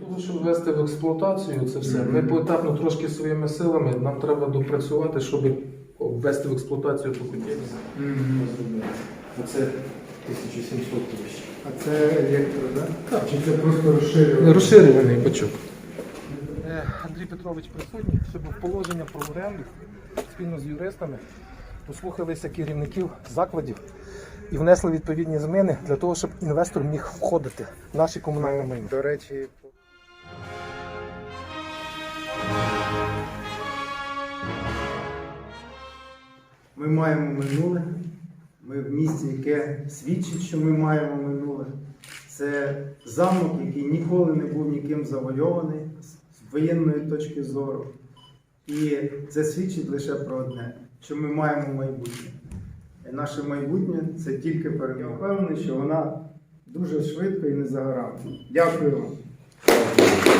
ввести в експлуатацію це все. Ми поетапно трошки своїми силами, нам треба допрацювати, щоб ввести в експлуатацію ту котельню. Оце 1700 тисяч. А це електро, так? Чи це просто розширювання? Розширюваний бачок. Андрій Петрович присутній, ще був положення про оренду спільно з юристами. Послухалися керівників закладів і внесли відповідні зміни для того, щоб інвестор міг входити в наші комунальні майно. До речі, ми маємо минуле. Ми в місті, яке свідчить, що ми маємо минуле. Це замок, який ніколи не був ніким завойований з воєнної точки зору. І це свідчить лише про одне, що ми маємо майбутнє. І наше майбутнє це тільки перемога. Впевнений, що вона дуже швидко і не за. Дякую вам.